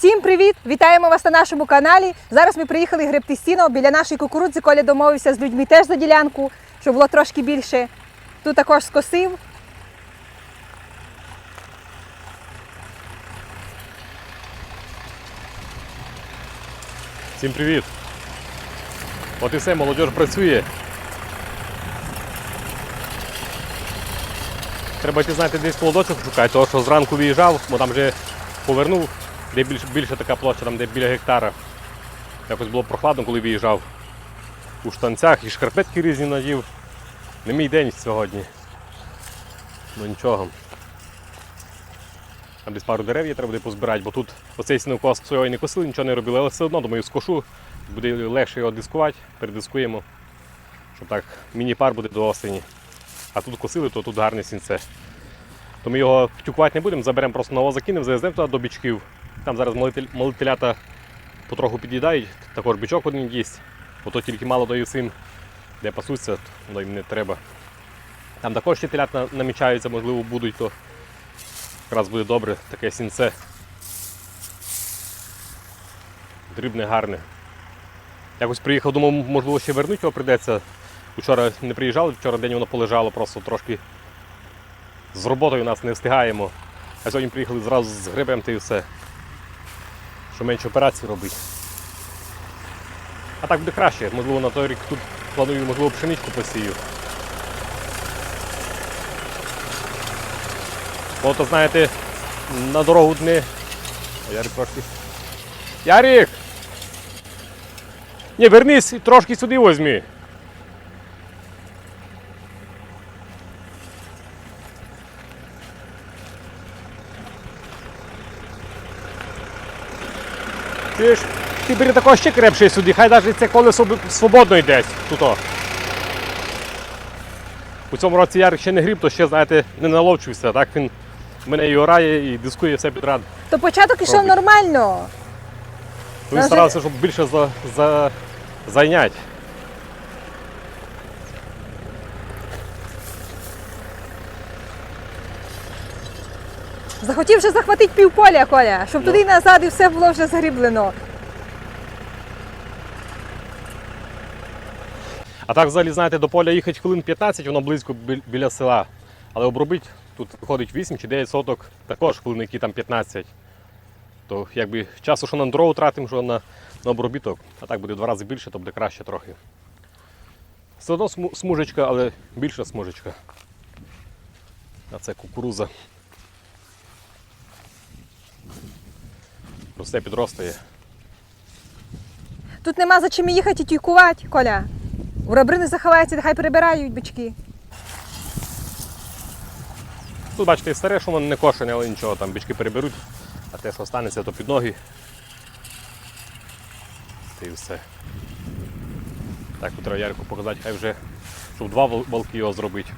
Всім привіт! Вітаємо вас на нашому каналі. Зараз ми приїхали гребти сіно біля нашої кукурудзи. Коля домовився з людьми теж за ділянку, щоб було трошки більше. Тут також скосив. Всім привіт! От і все, молодь працює. Треба ті знаєте, десь плодочок шукати, тому що зранку виїжджав, бо там вже повернув, де більше, більше така площа, там де біля гектара. Якось було прохладно, коли виїжджав. У штанцях і шкарпетки різні надів. Не мій день сьогодні. Ну нічого. Там десь пару дерев треба буде позбирати, бо тут оцей сінокос сьогодні не косили, нічого не робили, але все одно, думаю, скошу, буде легше його дискувати, передискуємо, щоб так міні-пар буде до осені. А тут косили, то тут гарне сінце. То ми його тюкувати не будемо, заберемо просто нового закинемо, завеземо туди до бічків. Там зараз молитель- молителята потроху під'їдають, також бічок один їсть, бо то тільки мало даю син, де пасуться, воно їм не треба. Там також ще телят намічаються, можливо, будуть, то якраз буде добре, таке сінце. Дрібне, гарне. Якось приїхав, думав, можливо, ще вернуть його прийдеться. Вчора не приїжджали, вчора день воно полежало, просто трошки з роботою нас не встигаємо. А сьогодні приїхали зразу з грибем та і все. Що менше операцій робити. А так буде краще. Можливо, на той рік тут планую, можливо, пшеничку посію. Бо знаєте, на дорогу дни. Ярик трошки. Ярик! Ні, вернись і трошки сюди возьми. Ти ж ти бери такого ще крепше сюди, хай навіть це колесо свободно йде тут. У цьому році Ярик ще не гріб, то ще, знаєте, не наловчився. Так він мене і орає, і дискує все підряд. То початок ішов нормально. Він старався, щоб більше за, за, зайняти. Захотів вже захватити півполя, Коля, щоб Ну. туди і назад і все було вже загріблено. А так взагалі, знаєте, до поля їхати хвилин 15, воно близько бі- біля села. Але обробити тут виходить 8 чи 9 соток, також хвилин, які там 15. То якби часу, що на дорогу тратимо, що на, на обробіток, а так буде в два рази більше, то буде краще трохи. Все одно сму- смужечка, але більша смужечка. А це кукуруза. Росте підростає. Тут нема за чим їхати і тюкувати, Коля. У ребри не заховається, нехай перебирають бички. Тут бачите, старе, що воно не кошене, але нічого, там бички переберуть, а те, що останеться, то під ноги. Та і все. Так, треба Ярику показати, хай вже, щоб два валки його зробити.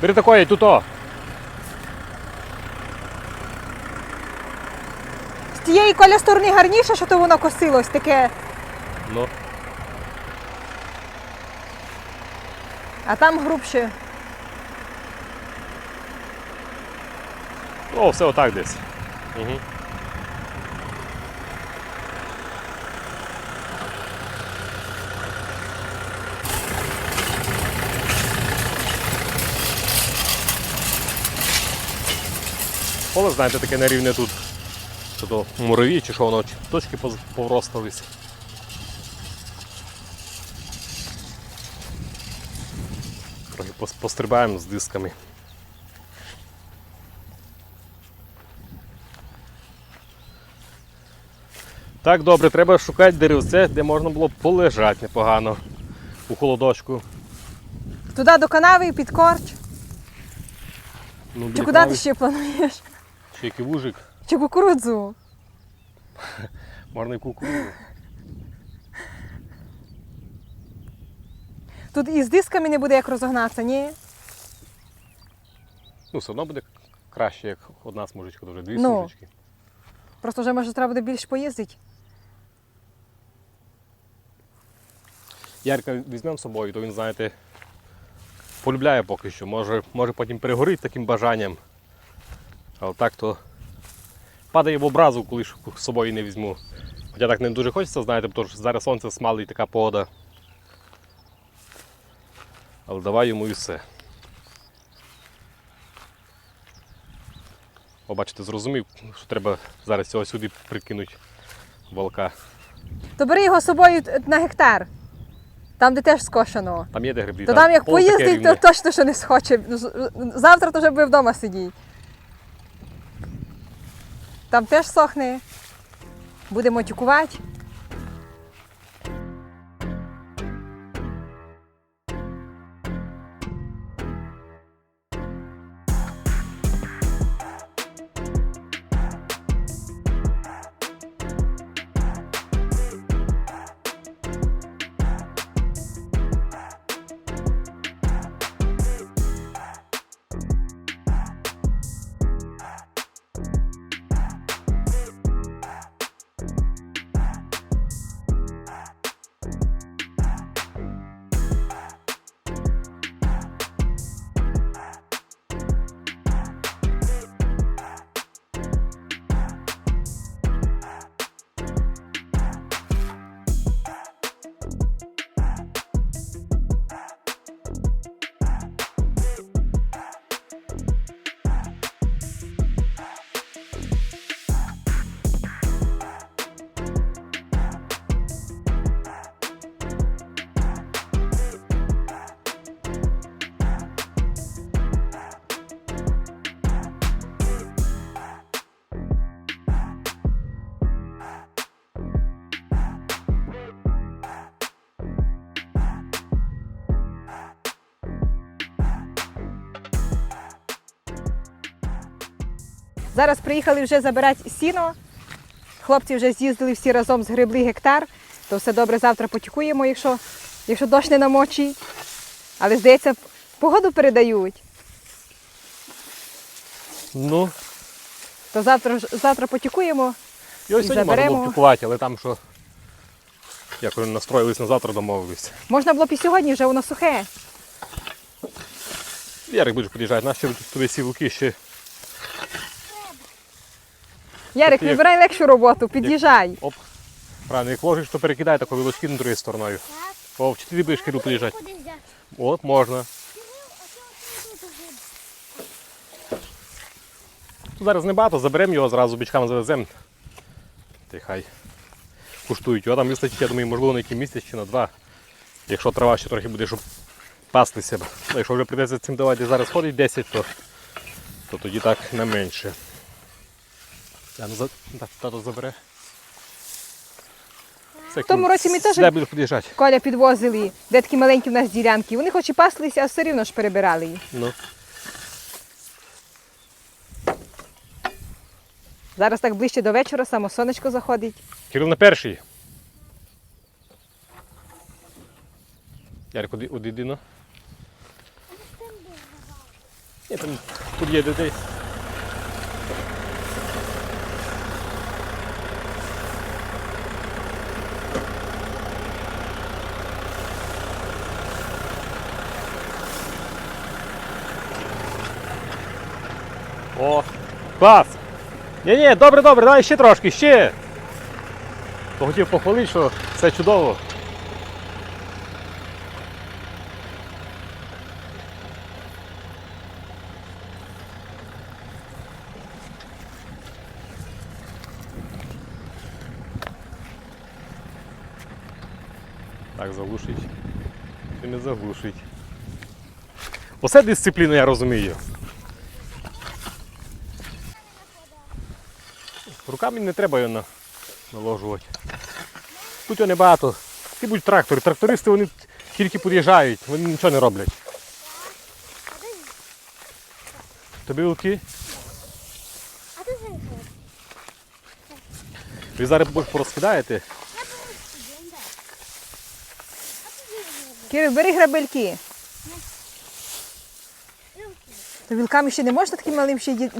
Бери такої, тут о! З тієї Коля сторони гарніше, що то воно косилось таке, Ну, а там грубше. о, все отак десь. Угу. Поле, знаєте, таке нерівне тут. Що то мураві, чи що воно, чи точки повростались. Трохи пострибаємо з дисками. Так, добре, треба шукати деревце, де можна було б полежати непогано у холодочку. Туди до канави і під корч. Ну, Чи куди канави ти ще плануєш? Ще який вужик, Чи кукурудзу? і кукурудзу. Тут і з дисками не буде як розогнатися, ні? Ну, все одно буде краще, як одна смужечка, то вже дві Ну. смужечки. Просто вже може треба буде більше поїздити. Ярка візьмемо з собою, то він, знаєте, полюбляє поки що. Може, може потім перегорить таким бажанням. Але так то падає в образу, коли ж з собою не візьму. Хоча так не дуже хочеться, знаєте, тому що зараз сонце смалить така погода. Але давай йому і все. О, бачите, зрозумів, що треба зараз цього сюди прикинути волка. То бери його з собою на гектар. Там, де теж скошено. Там є де гриблі. То там як поїздить, то точно що не схоче. Завтра то вже буде вдома сидіти. Там теж сохне. Будемо тюкувати. Зараз приїхали вже забирати сіно. Хлопці вже з'їздили всі разом згребли гектар. То все добре завтра потікуємо, якщо, якщо дощ не намочить. Але здається, погоду передають. Ну, То завтра, завтра потікуємо. І ось І сьогодні можна було пікувати, але там що. Як вони настроїлись на завтра, домовились. Можна було б і сьогодні, вже воно сухе. Ярик будеш під'їжджати, наші тобі сівуки ще. Ярик, Ти як- вибирай легшу роботу, під'їжджай. Оп. Правильно, як ложиш, то перекидай таку вілочки на другою стороною. О, чи ти будеш? Куди взяти? От, можна. Тут зараз небагато, заберемо його, зразу бічкам завеземо. Та й хай куштують. Його там вистачить, я думаю, можливо, на який місяць чи на два. Якщо трава ще трохи буде, щоб пастися. Якщо вже прийдеться цим давати зараз ходить 10, то, то тоді так не менше. Я, ну, за... тато забере. В тому році ми теж- Де під'їжджати? Коля підвозили, де такі маленькі в нас ділянки. Вони хоч і паслися, а все рівно ж перебирали їх. Ну. Зараз так ближче до вечора, само сонечко заходить. Кирил на перший. Ярик, оди- одійди, ну. Ні, там тут є дітей. О, клас! Ні, ні, добре, добре, давай ще трошки, ще. То хотів похвалити, що все чудово. Так, заглушить. Чи не заглушить. Оце дисципліна, я розумію. Руками не треба його на- наложувати. Тут його небагато. Ти будь трактор. Трактористи вони тільки під'їжджають, вони нічого не роблять. Тобі вилки? А заїхав? Ви зараз порозкидаєте. Кирил, бери грабельки. То вілками ще не можна таким малим ще ді...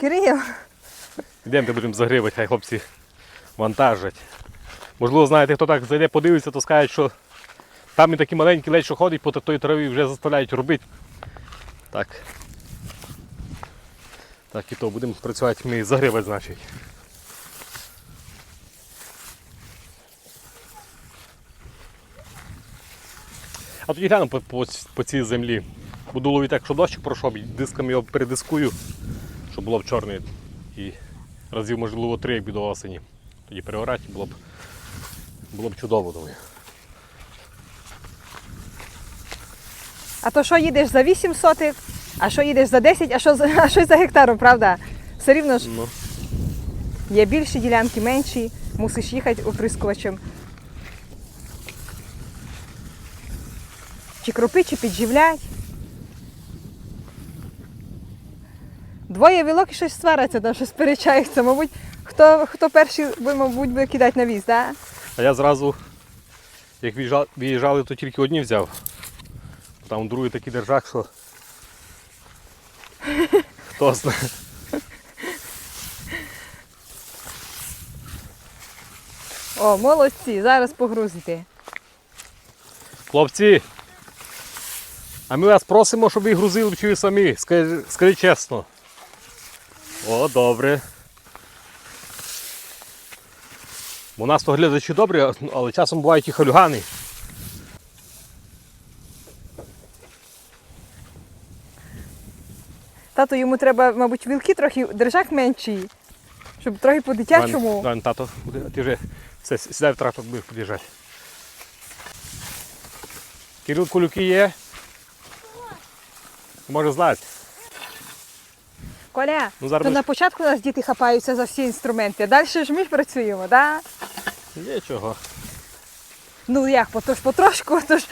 Кирил. Йдемо, будемо загривати, хай хлопці вантажать. Можливо, знаєте, хто так зайде, подивиться, то скаже, що там і такі маленькі ледь, що ходять по той траві вже заставляють робити. Так. Так і то будемо працювати, ми загривати, значить. А тоді гляну по, по, по цій землі. Буду ловити так, що дощик пройшов, і дисками його передискую, щоб було б чорне. І разів, можливо, три, як до осені. Тоді переорати було б, було б чудово, думаю. А то що їдеш за 8 сотих, а що їдеш за 10, а що, а що за гектаром, правда? Все рівно ж Ну, є більші ділянки, менші, мусиш їхати оприскувачем. Чи кропи, чи підживлять. Двоє вілок і щось сваряться, там щось сперечаються. Мабуть, хто, хто перший, мабуть, буде кидати на віз, так? а я зразу, як виїжджали, то тільки одні взяв. Там другий такий держак, що. Хто знає. О, молодці, зараз погрузите. Хлопці, а ми вас просимо, щоб ви грузили самі. Скажи чесно. О, добре. У нас то глядачі добрі, але часом бувають і халюгани. Тато, йому треба, мабуть, вілки трохи, держак менший, щоб трохи по-дитячому. Ладно, тато, ти вже все, сідай в трактор, будеш під'їжджати. Кирил кулюки є? Може знати. Коля, Ну, зараз то ми на початку у нас діти хапаються за всі інструменти, а далі ж ми ж працюємо, да? Є чого. Ну як, потож потрошку, тож.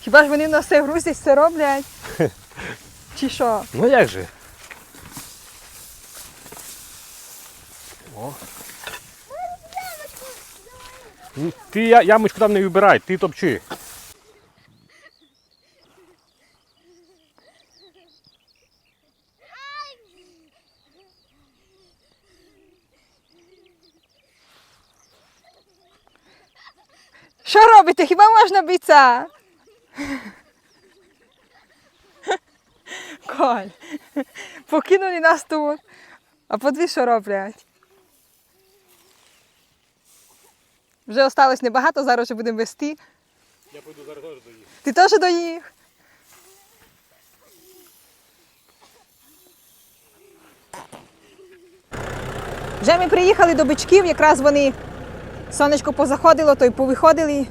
Хіба ж вони на все грузять, все роблять? Чи що? Ну як же? О. Ти я, ямочку там не вибирай, ти топчи. Що робите? Хіба можна бійця? Коль, покинули нас тут, а подивись, що роблять. Вже осталось небагато, зараз вже будемо вести. Я пойду зараз теж доїду. Ти теж доїх? Вже ми приїхали до бичків, якраз вони сонечко позаходило, то й повиходили.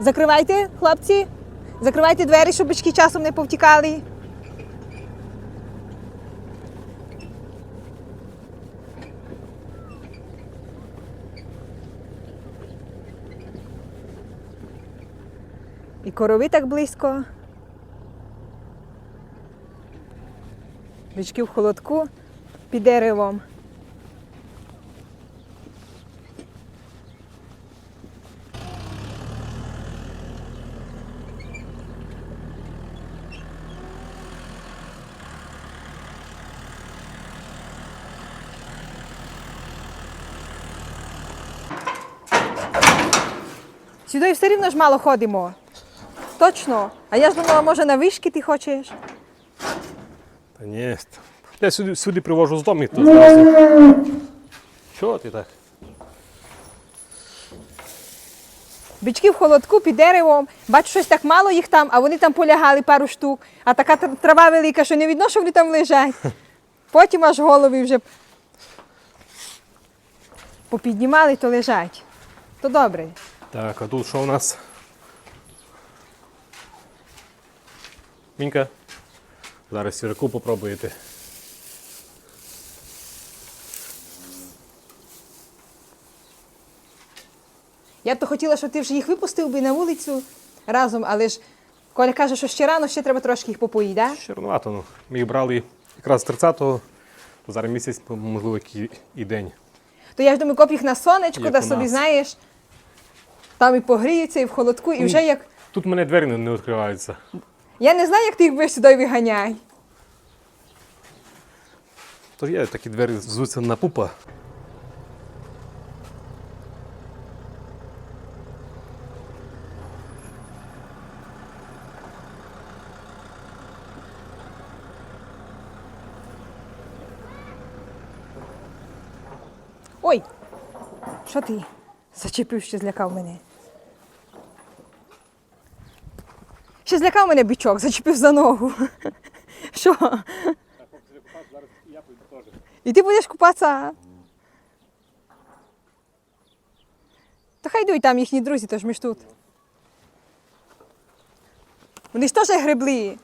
Закривайте, хлопці. Закривайте двері, щоб бички часом не повтікали. І корови так близько. Бички в холодку під деревом. Все рівно ж мало ходимо. Точно. А я ж думала, може на вишки ти хочеш? Та ні. Я сюди, сюди привожу з дому, то зразу. Чого ти так? Бички в холодку під деревом. Бачу, щось так мало їх там, а вони там полягали пару штук. А така тр- трава велика, що не видно, що вони там лежать. Потім аж голови вже попіднімали, то лежать. То добре. Так, а тут що у нас? Мінька. Зараз сіраку попробуєте. Я б то хотіла, щоб ти вже їх випустив би на вулицю разом, але ж Коля каже, що ще рано, ще треба трошки їх попоїти, да? Ще рановато, ну. Ми їх брали якраз 30-го, то зараз місяць, можливо, і день. То я ж думаю, коп їх на сонечко, Як да собі, нас. знаєш, там і погріються, і в холодку, і вже як. Тут мене двері не, відкриваються. Я не знаю, як ти їх будеш сюди виганяй. то є такі двері звуться на пупа. Ой! Що ти? Зачепив, що злякав мене. Ще злякав мене бичок, зачепив за ногу. Що? зараз я пойду теж. І ти будеш купатися? Та хай йдуть там їхні друзі, тож ми ж тут. Вони ж теж гребли.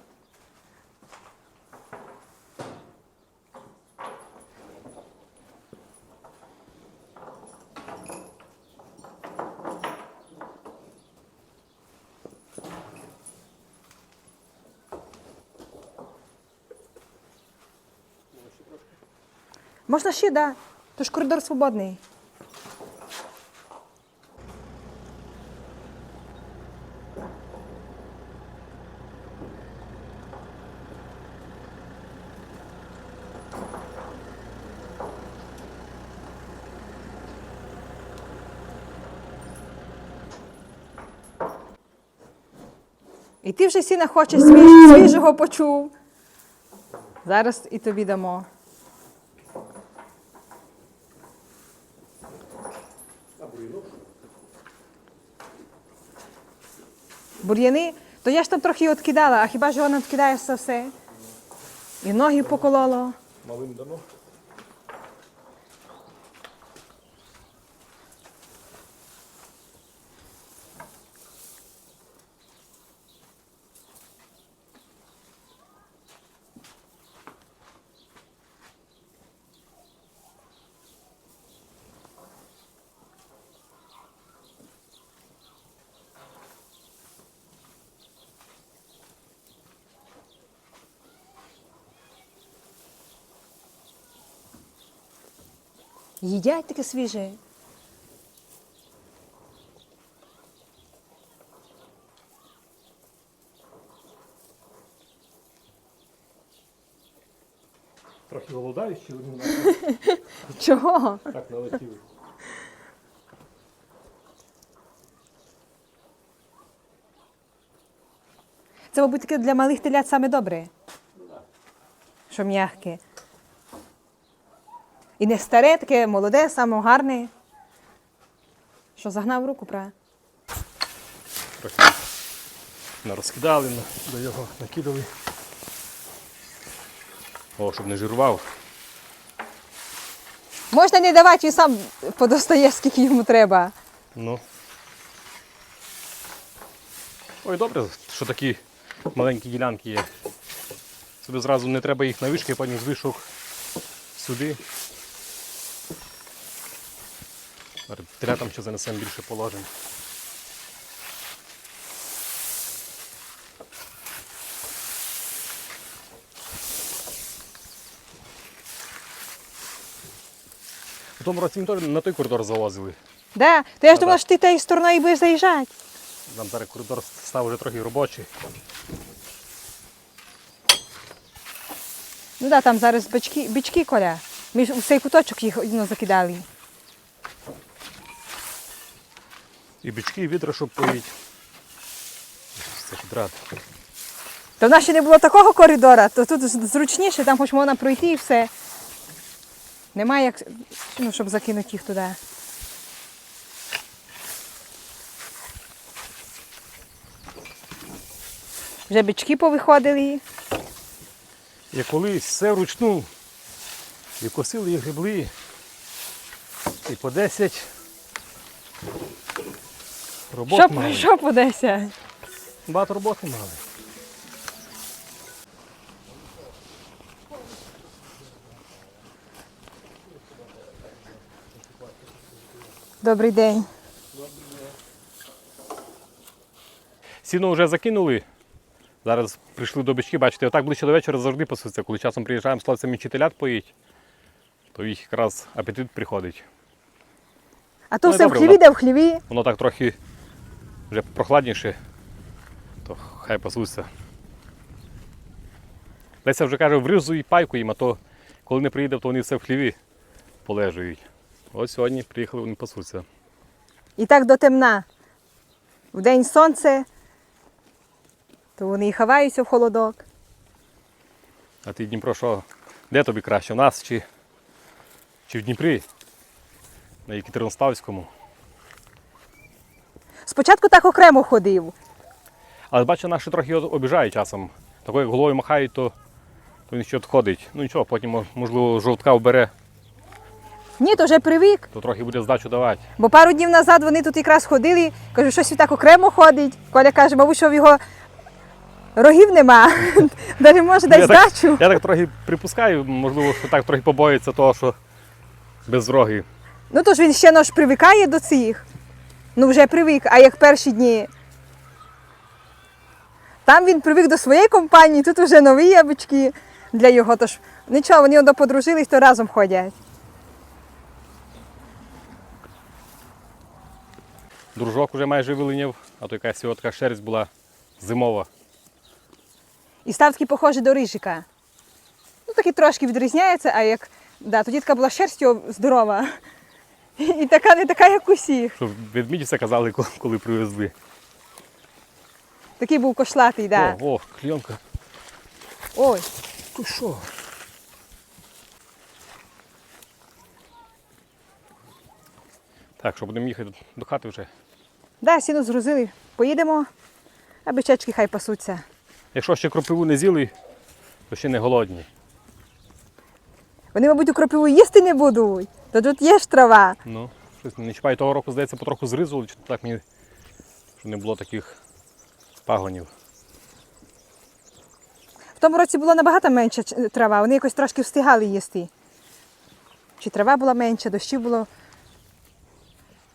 Можна ще, да. Тож коридор свободний. І ти вже сіна хочеш свіж, свіжого почув. Зараз і тобі дамо. Бур'яни, то я ж там трохи відкидала, а хіба ж вона відкидає все? І ноги покололо. Малим дано. Їдять таке свіже. Трохи голодають, чи вони Чого? так налетіли. Це, мабуть, таке для малих телят саме добре. Що м'яке. І не старе, таке молоде, саме гарне. Що загнав руку, правда? Трохи нарозкидали, до його накидали. О, щоб не жирував. Можна не давати, він сам подостає, скільки йому треба. Ну. Ой, добре, що такі маленькі ділянки є. Собі зразу не треба їх на вишки, потім з вишок сюди. Зараз Телятам ще занесемо більше положень. У тому році ми теж на той коридор залазили. Да? То я ж думала, що ти тією стороною будеш заїжджати. Там зараз коридор став вже трохи робочий. Ну да, там зараз бички, бички коля. Ми ж у цей куточок їх ну, закидали. І бички, і відра, щоб поїть. Це підряд. То в нас ще не було такого коридора, то тут зручніше, там хоч можна пройти і все. Немає як, ну, щоб закинути їх туди. Вже бички повиходили. І колись все вручну. І косили, і гребли. І по 10. Робот Що, мали. що подеся? Багато роботи мали. Добрий день. Сіно вже закинули. Зараз прийшли до бички, бачите, отак ближче до вечора завжди пасуться. Коли часом приїжджаємо з хлопцями чи поїть, то їх якраз апетит приходить. А то Ну, і все в добре, хліві, вона- де в хліві. Воно так трохи вже прохладніше, то хай пасуться. Леся вже каже, вризу і пайку їм, а то коли не приїде, то вони все в хліві полежують. Ось сьогодні приїхали, вони пасуться. І так до темна. Вдень сонце, то вони і ховаються в холодок. А ти Дніпро що? Де тобі краще? У нас чи, чи в Дніпрі? На Єкатеринославському. Спочатку так окремо ходив. Але бачу, наші трохи його обіжають часом. Такою як головою махають, то, то він ще відходить. Ну нічого, потім можливо жовтка вбере, Ні, то вже привик. то трохи буде здачу давати. Бо пару днів назад вони тут якраз ходили, кажу, щось він так окремо ходить. Коля каже, мабуть, що в його рогів нема. Далі може дай здачу. я так трохи припускаю, можливо, що так трохи побоїться того, що без роги. Ну то ж він ще нож привикає до цих. Ну вже привик, а як перші дні. Там він привик до своєї компанії, тут вже нові ябочки для його. Тож нічого, вони одно подружились, то разом ходять. Дружок вже майже вилиняв, а то якась його така шерсть була зимова. І став такий похожий до рижика. Ну, такий трошки відрізняється, а як да, тоді така була шерсть його здорова. І така не така, як усіх. Що ведмідь все казали, коли- привезли. Такий був кошлатий, да. О, о, клієнка. Ой. Ти що? Так, що будемо їхати до хати вже. Да, сіно згрузили. Поїдемо, а бичечки хай пасуться. Якщо ще кропиву не з'їли, то ще не голодні. Вони, мабуть, у кропиву їсти не будуть. То тут є ж трава. Ну, щось не чіпай того року, здається, потроху зризували, чи так мені, не було таких пагонів. В тому році було набагато менше трава, вони якось трошки встигали їсти. Чи трава була менша, дощів було.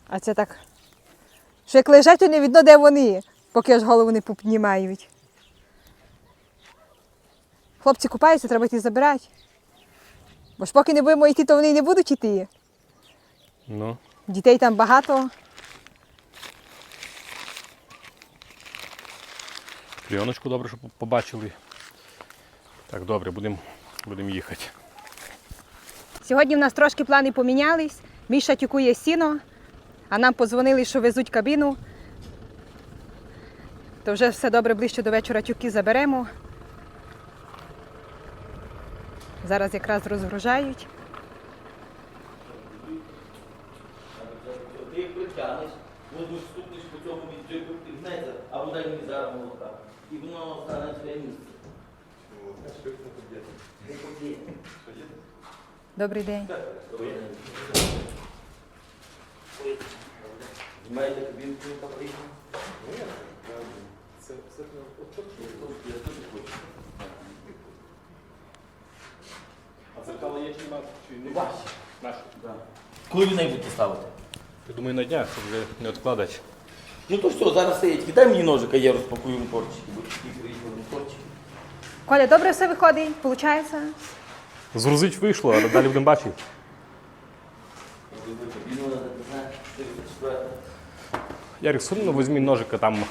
А це так. Що як лежать, то не видно, де вони, поки аж голову не піднімають. Хлопці купаються, треба йти забирати. Бо ж поки не будемо йти, то вони не будуть йти. Ну, Дітей там багато. кліоночку добре, що побачили. Так, добре, будемо будем їхати. Сьогодні в нас трошки плани помінялись. Міша тюкує сіно, а нам подзвонили, що везуть кабіну. То вже все добре ближче до вечора тюки заберемо. Зараз якраз розгружають. Ти їх притягнеш, воду стукнеш по цьому віджику, гнеться, або дай мені зараз молока. І воно стане на своє місце. Добрий день. Знімаєте кабінку, яка приїхала? А зеркало є чи нема? Чи Ваші. Наші. Коли ви неї будете ставити? Я думаю, на днях, щоб вже не відкладати. Ну то все, зараз стоїть. Дай мені ножика, я розпакую моторчики. Коля, добре все виходить, виходить? Згрузить вийшло, але далі будемо бачити. Кабіну треба, ти знаєш, 34. Ярик, сумно візьмі ножика, там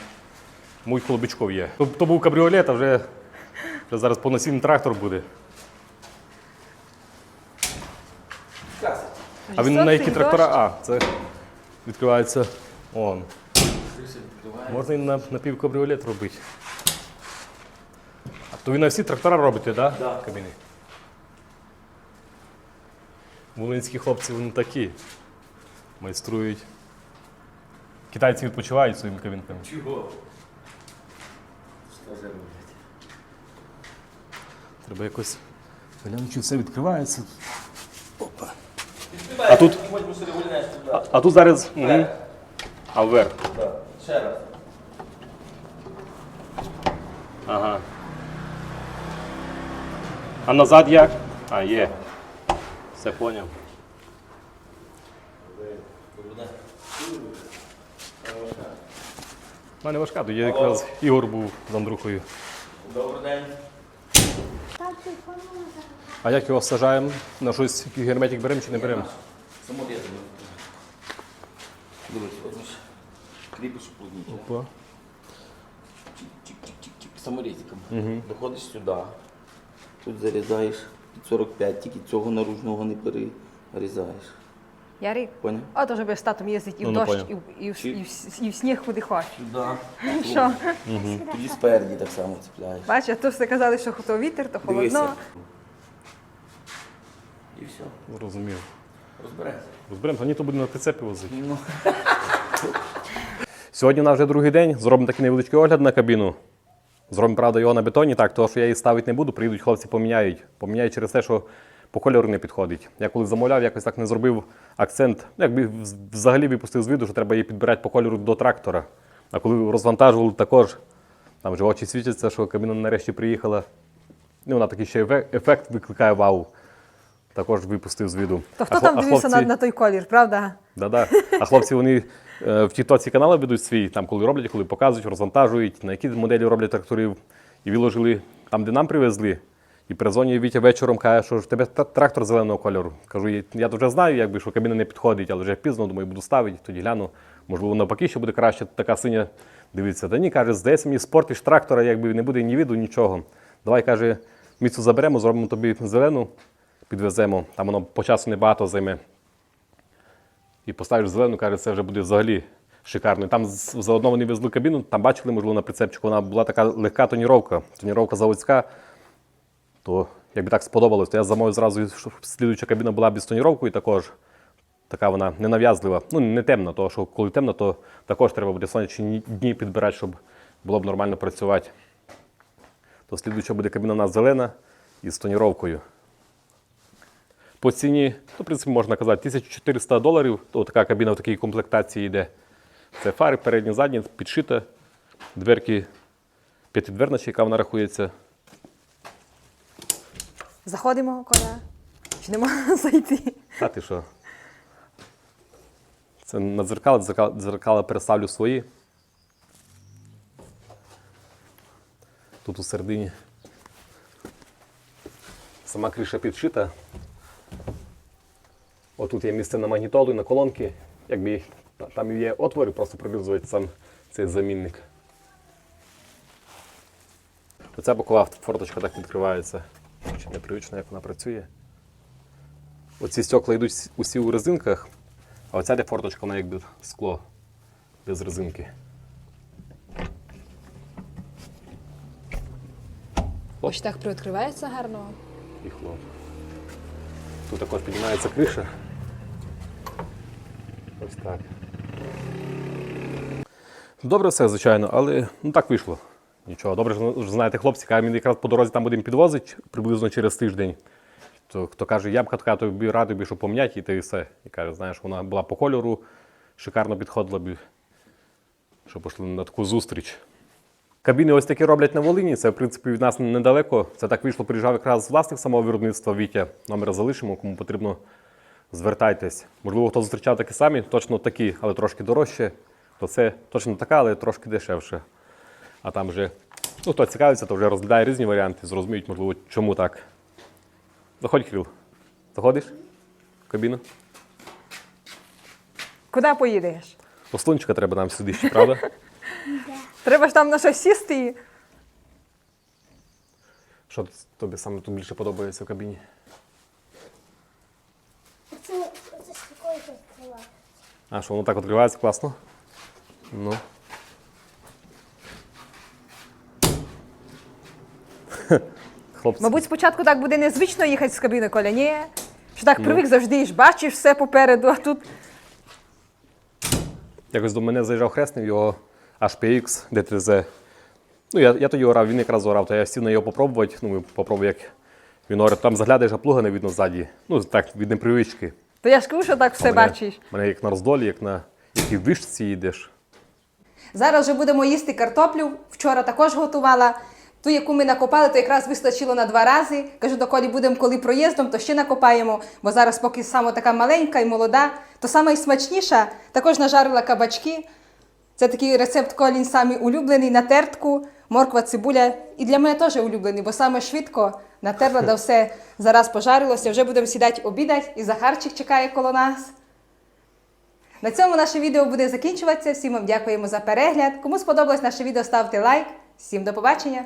мій колобичков є. То, то був кабріолет, а вже, вже зараз повноцінний трактор буде. А він на які трактора? А, це відкривається он. Можна і на, на півкабріолет робити. А то ви на всі трактора робите, так? Да? Да. Кабіни. Волинські хлопці вони такі. Майструють. Китайці відпочивають своїми кабінками. Чого? Що за роблять? Треба якось глянути, чи все відкривається. Опа. А тут? А, а тут зараз. Угу. А вверх. Так, Ще раз. Ага. А назад як? А, є. Все поняв. У мене важка, тоді якраз Ігор був з Андрухою. Добрий день. А як його сажаємо? На щось герметик беремо чи не беремо? Саморізано. Дивись, от кріпиш. Опа. Чик-чик-чик-чик. Доходиш сюди. Тут зарізаєш під 45, тільки цього наружного не перерізаєш. Ярик, Поняв? от уже без татом їздить і в Ну, ну, дощ, поняв. і, в- і, в- Чи- і, в- і в сніг куди хоче. Сюди. Що? Тоді спереді так само цепляєш. Бачиш, а то все казали, що то вітер, то Дивися. І все. Розумів. Розберемося. Розберемо, вони то буде на прицепі возити. Ну. Сьогодні у нас вже другий день. Зробимо такий невеличкий огляд на кабіну. Зробимо, правда, його на бетоні, так, того, що я її ставити не буду, приїдуть хлопці, поміняють. Поміняють через те, що по кольору не підходить. Я коли замовляв, якось так не зробив акцент. Ну, якби взагалі випустив з виду, що треба її підбирати по кольору до трактора. А коли розвантажували також, там вже очі світяться, що кабіна нарешті приїхала. Ну, вона такий ще ефект викликає вау. Також випустив з виду. То хто хло- там а дивився на, хлопці- на той колір, правда? Да-да. А хлопці вони е, в тіктоці канали ведуть свій, там коли роблять, коли показують, розвантажують, на які моделі роблять тракторів. І виложили там, де нам привезли. І перезвонює Вітя вечором, каже, що в тебе трактор зеленого кольору. Кажу, «Я- то вже знаю, якби, що кабіна не підходить, але вже пізно, думаю, буду ставити, тоді гляну. Можливо, навпаки, що буде краще, така синя дивиться. Та ні, каже, здається, мені спортиш трактора, якби не буде ні виду, нічого. Давай, каже, місцю заберемо, зробимо тобі зелену, підвеземо. Там воно по часу небагато займе і поставиш зелену, каже, це вже буде взагалі шикарно. І Там заодно вони везли кабіну, там бачили, можливо, на прицепчику, вона була така легка тоніровка, тоніровка заводська. То якби так сподобалось, то я замовив зразу, щоб слідуюча кабіна була без тоніровки, і також така вона ненав'язлива. Ну, не темна, тому що коли темно, то також треба буде сонячні дні підбирати, щоб було б нормально працювати. То слідуюча буде кабіна у нас зелена із тоніровкою. По ціні, ну, в принципі, можна казати, 1400 доларів. То така кабіна в такій комплектації йде. Це фари, передні, задні, підшита, дверки, п'ятидвернача, яка вона рахується. Заходимо, Коля. Чи не можна зайти? А ти що? Це на дзеркала, дзеркала переставлю свої. Тут у середині. Сама криша підшита. Отут є місце на магнітолу і на колонки. Якби там є отвори, просто прорізується сам цей замінник. Оця бокова форточка так відкривається. Чи непривично, як вона працює. Оці стекла йдуть усі у резинках, а оця де форточка, вона якби скло без резинки. Ось так приоткривається гарно. І хлоп. Тут також піднімається криша. Ось так. Добре все, звичайно, але ну так вийшло. Нічого. Добре, що знаєте, хлопці, ми якраз по дорозі там будемо підвозити приблизно через тиждень. То хто каже, я б така, то б радий би, щоб поміняти, і і все. І каже, знаєш, вона була по кольору, шикарно підходила б, щоб пішли на таку зустріч. Кабіни ось такі роблять на Волині. Це, в принципі, від нас недалеко. Це так вийшло, приїжджав якраз з власник самого виробництва Вітя. Номер залишимо, кому потрібно, звертайтесь. Можливо, хто зустрічав такі самі, точно такі, але трошки дорожче. То це точно така, але трошки дешевше. А там вже, ну хто цікавиться, то вже розглядає різні варіанти, зрозуміють, можливо, чому так. Заходь, Кирил. Заходиш в кабіну? Куди поїдеш? Ослунчика треба нам сюди ще, правда? Треба ж там на щось сісти. Що тобі саме тут більше подобається в кабіні? Це, це ж такої. А, що воно так відкривається класно? Ну. Хлопці. Мабуть, спочатку так буде незвично їхати з кабіни, Коля, ні? Що так привик завжди і ж бачиш все попереду, а тут Якось до мене заїжджав хресний, його HPX DTZ. Ну, я, я тоді орав, він якраз орав, то я сів на його попробувати. Ну, попробую, як він орав. Там заглядаєш, а плуга не видно ззаді. Ну, так, від непривички. то я ж кажу, що так все мене, бачиш. Мене як на роздолі, як на якій вишці їдеш. Зараз вже будемо їсти картоплю. Вчора також готувала. Ту, яку ми накопали, то якраз вистачило на два рази. Кажу, до колі будемо коли проїздом, то ще накопаємо, бо зараз поки саме така маленька і молода, то саме і смачніша. Також нажарила кабачки. Це такий рецепт колінь самий улюблений на тертку, морква, цибуля. І для мене теж улюблений, бо саме швидко натерла, да все зараз пожарилося. Вже будемо сідати обідати, і Захарчик чекає коло нас. На цьому наше відео буде закінчуватися. Всім вам дякуємо за перегляд. Кому сподобалось наше відео, ставте лайк. Всім до побачення!